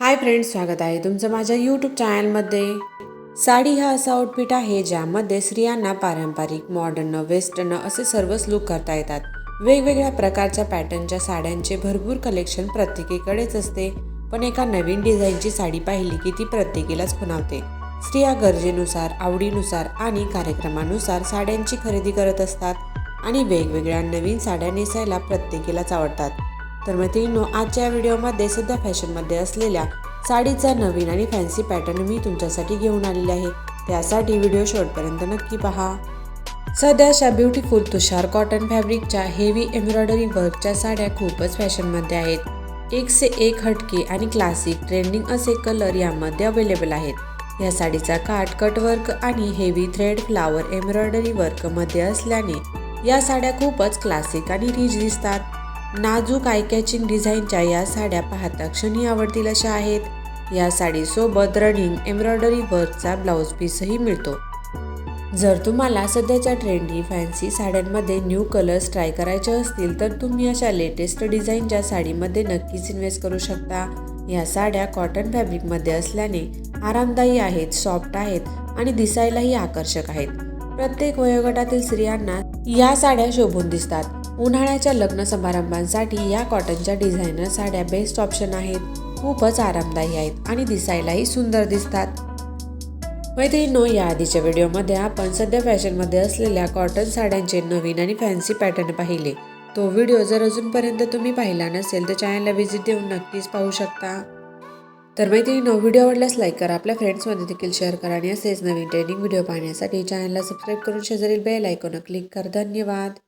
Hi friends स्वागत आहे तुमचं माझ्या यूट्यूब चॅनलमध्ये साडी हा असा आउटफिट आहे ज्यामध्ये स्त्रियांना पारंपरिक मॉडर्न वेस्टर्न असे सर्वच लुक करता येतात. वेगवेगळ्या प्रकारच्या पॅटर्नच्या साड्यांचे भरपूर कलेक्शन प्रत्येकीकडेच असते. पण एका नवीन डिझाईनची साडी पाहिली की ती प्रत्येकीलाच खुणावते. स्त्रिया गरजेनुसार आवडीनुसार आणि कार्यक्रमानुसार साड्यांची खरेदी करत असतात आणि वेगवेगळ्या नवीन साड्या नेसायला प्रत्येकीलाच आवडतात. तर मैत्रिणींनो आजच्या व्हिडिओमध्ये सध्या फॅशनमध्ये असलेल्या साडीचा नवीन आणि फॅन्सी पॅटर्न मी तुमच्यासाठी घेऊन आलेले आहे. त्यासाठी व्हिडिओ शेवटपर्यंत नक्की पहा. सध्या अशा ब्युटिफुल तुषार कॉटन फॅब्रिकच्या हेवी एम्ब्रॉयडरी वर्कच्या साड्या खूपच फॅशनमध्ये आहेत. एक से एक हटके आणि क्लासिक ट्रेंडिंग असे कलर यामध्ये अवेलेबल आहेत. या साडीचा काट कटवर्क आणि हेवी थ्रेड फ्लावर एम्ब्रॉयडरी वर्कमध्ये असल्याने या साड्या खूपच क्लासिक आणि रिच दिसतात. नाजूक आय कॅचिंग डिझाईनच्या या साड्या पाहता क्षणी आवडतील अशा आहेत. या साडीसोबत रनिंग एम्ब्रॉयडरी वर्कचा ब्लाऊज पीसही मिळतो. जर तुम्हाला सध्याच्या ट्रेंडी फॅन्सी साड्यांमध्ये न्यू कलर्स ट्राय करायचे असतील तर तुम्ही अशा लेटेस्ट डिझाईनच्या साडीमध्ये नक्कीच इन्व्हेस्ट करू शकता. या साड्या कॉटन फॅब्रिकमध्ये असल्याने आरामदायी आहेत सॉफ्ट आहेत आणि दिसायलाही आकर्षक आहेत. प्रत्येक वयोगटातील स्त्रियांना या साड्या शोभून दिसतात. उन्हाळ्याच्या लग्न समारंभांसाठी या कॉटनच्या डिझायनर साड्या बेस्ट ऑप्शन आहेत. खूपच आरामदायी आहेत आणि दिसायलाही सुंदर दिसतात. मैत्रिणींनो या आधीच्या व्हिडिओमध्ये आपण सध्या फॅशनमध्ये असलेल्या कॉटन साड्यांचे नवीन आणि फॅन्सी पॅटर्न पाहिले. तो व्हिडिओ जर अजूनपर्यंत तुम्ही पाहिला नसेल तर चॅनलला व्हिजिट देऊन नक्कीच पाहू शकता. तर मैत्रिणींनो व्हिडिओ आवडल्यास लाईक करा आपल्या फ्रेंड्समध्ये देखील शेअर करा आणि असेच नवीन ट्रेनिंग व्हिडिओ पाहण्यासाठी चॅनलला सबस्क्राईब करून शेजारील बेल आयकॉन क्लिक कर. धन्यवाद!